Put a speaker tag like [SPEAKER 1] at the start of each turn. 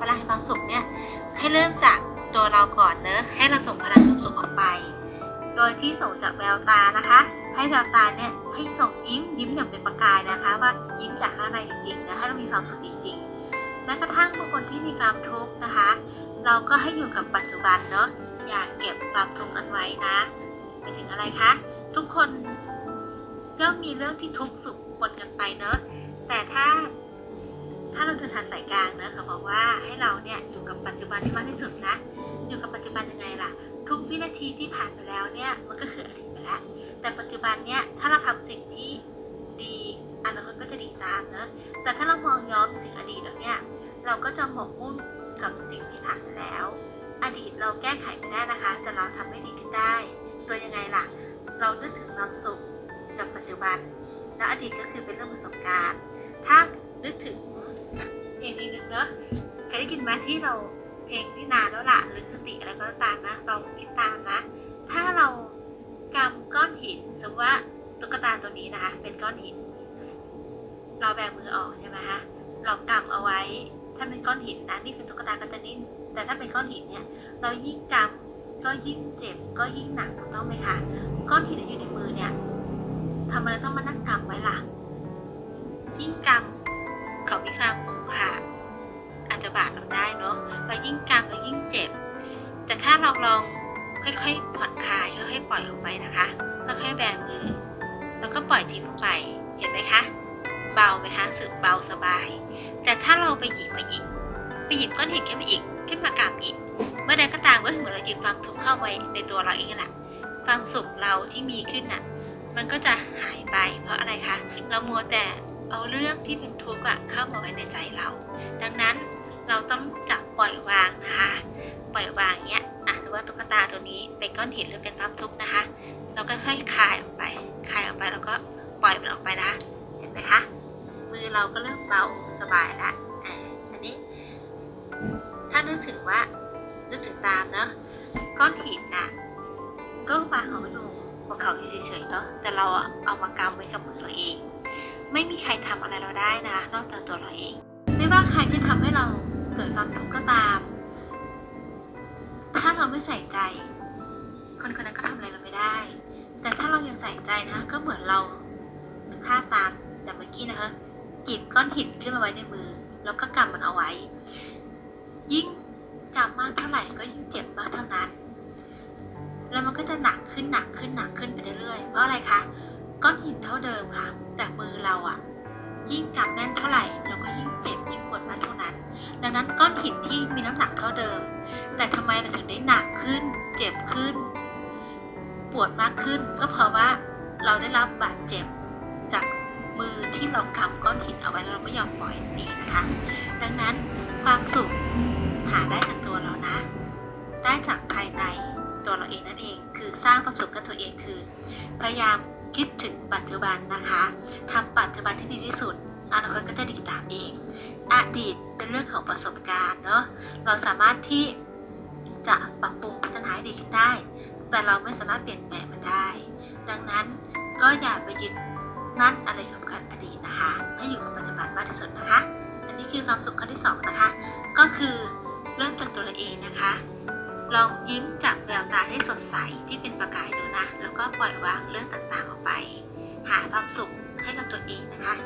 [SPEAKER 1] พลังแห่งความสุขเนี่ยให้เริ่มจากตัวเราก่อนเนอะให้เราส่งพลังความสุขออกไป โดยที่ส่งจากแววตานะคะ ให้แววตาเนี่ยให้ส่งยิ้มยิ้มอย่างเป็นประกายนะคะ ว่ายิ้มจากข้างในจริงๆนะให้เรามีความสุขจริง ๆ แม้กระทั่งบางคนที่มีความทุกข์นะคะ เราก็ให้อยู่กับปัจจุบันเนาะอย่าเก็บความทุกข์กันไว้นะไปถึงอะไรคะทุกคนย่อมมีเรื่องที่ทุกข์สุขปนกันไปเนาะแต่ถ้า ถ้าเราเดินทางสายกลางนะเขาบอกว่าให้เราเนี่ยอยู่กับปัจจุบันให้มากที่สุดนะ อยู่กับปัจจุบันยังไงล่ะ ทุกวินาทีที่ผ่านไปแล้วเนี่ยมันก็คืออดีตไปแล้ว แต่ปัจจุบันเนี่ยถ้าเราทำสิ่งที่ดีอนาคตก็จะดีตามเนอะแต่ถ้าเรามองย้อนถึงอดีตแล้วเนี่ยเราก็จะหมกมุ่นกับสิ่งที่ผ่านไปแล้ว อดีตเราแก้ไขไม่ได้นะคะ แต่เราทำให้ดีขึ้นได้โดยยังไงล่ะ เรานึกถึงความสุขกับปัจจุบัน แล้วอดีตก็คือเป็นเรื่องประสบการณ์ เพลงนี้นึงเนอะเคยได้ยินไหมที่เราเพลงที่นานแล้วล่ะหรือคติอะไรก็ตามนะเราคิดตามนะ ถ้าเรากำก้อนหินสมมติว่าตุ๊กตาตัวนี้นะคะ เป็นก้อนหิน เราแบกมือออกใช่ไหมคะเรากำเอาไว้ ถ้าเป็นก้อนหินนะนี่เป็นตุ๊กตาก็จะนิ่มแต่ถ้าเป็นก้อนหินเนี่ย เรายิ่งกำก็ยิ่งเจ็บก็ยิ่งหนักถูกต้องไหมคะก้อนหินที่อยู่ในมือเนี่ยทำไมเรต้องมานั่งกำไว้ล่ะยิ่งกำ เขามีความคมค่ะ อาจจะบาดเราได้เนาะเรายิ่งกำเรายิ่งเจ็บ แต่ถ้าเราลองค่อยๆผ่อนคลายค่อยๆปล่อยออกไปนะคะค่อยๆแบมือ แล้วก็ปล่อยทิ้งลงไปเห็นไหมคะ เบาไหมคะสึกเบาสบาย แต่ถ้าเราไปหยิบมาอีกไปหยิบก้อนหินขึ้นมาอีกขึ้นมากำอีกเมื่อใดก็ตามก็เหมือนเราหยิบความทุกข์เข้าไว้ในตัวเราเองแหละความสุขเราที่มีขึ้นน่ะ มันก็จะหายไปเพราะอะไรคะ เรามัวแต่ เอาเรื่องที่เป็นทุกข์อะเข้ามาไว้ในใจเรา ดังนั้นเราต้องจับปล่อยวางนะคะ ปล่อยวางเนี้ยอะหรือว่าตุ๊กตาตัวนี้เป็นก้อนหินหรือเป็นความทุกข์นะคะ เราก็ค่อยคลายออกไป คลายออกไปแล้วก็ปล่อยมันออกไปนะเห็นไหมคะ มือเราก็เริ่มเบาสบายละอ่าอันนี้ ถ้านึกถึงว่า นึกถึงตามเนาะ ก้อนหินน่ะ ก็วางเอาไว้ลงบนเขาเฉยๆเนาะ แต่เราเอามากำไว้กับมือเราเอง ไม่มีใครทำอะไรเราได้นะ นอกจากตัวเราเอง ไม่ว่าใครที่ทำให้เราเกิดความทุกข์ก็ตาม ถ้าเราไม่ใส่ใจ คนคนนั้นก็ทำอะไรเราไม่ได้ แต่ถ้าเรายังใส่ใจนะ ก็เหมือนเรานึกภาพตามแบบเมื่อกี้นะคะหยิบก้อนหินขึ้นมาไว้ในมือ แล้วก็กำมันเอาไว้ ยิ่งจำมากเท่าไหร่ก็ยิ่งเจ็บมากเท่านั้น แล้วมันก็จะหนักขึ้นหนักขึ้นหนักขึ้นไปเรื่อยๆเพราะอะไรคะ ก้อนหินเท่าเดิมค่ะ แต่มือเราอะยิ่งกำแน่นเท่าไหร่เราก็ยิ่งเจ็บยิ่งปวดมากเท่านั้น ดังนั้นก้อนหินที่มีน้ำหนักเท่าเดิม แต่ทำไมเราถึงได้หนักขึ้น เจ็บขึ้น ปวดมากขึ้นก็เพราะว่าเราได้รับบาดเจ็บจากมือที่เรากำก้อนหินเอาไว้เราไม่ยอมปล่อยนี่นะคะ ดังนั้นความสุขหาได้จากตัวเรานะ ได้จากภายในตัวเราเองนั่นเอง คือสร้างความสุขกับตัวเองคือ พยายาม คิดถึงปัจจุบันนะคะทำปัจจุบันที่ดีที่สุดอนาคตก็จะดีตามเองอดีตเป็นเรื่องของประสบการณ์เนาะเราสามารถที่จะปรับปรุงพัฒนาให้ดีขึ้นได้ แต่เราไม่สามารถเปลี่ยนแปลงมันได้ ดังนั้นก็อย่าไปยึดมั่นอะไรกับการอดีตนะคะให้อยู่กับปัจจุบันมากที่สุดนะคะ อันนี้คือความสุขข้อที่สองนะคะ ก็คือเริ่มจากตัวเองนะคะ ลองยิ้มจากแววตาให้สดใสที่เป็นประกายดูนะ แล้วก็ปล่อยวางเรื่องต่างๆออกไป หาความสุขให้กับตัวเองนะคะอยู่กับปัจจุบันให้มากที่สุดค่ะ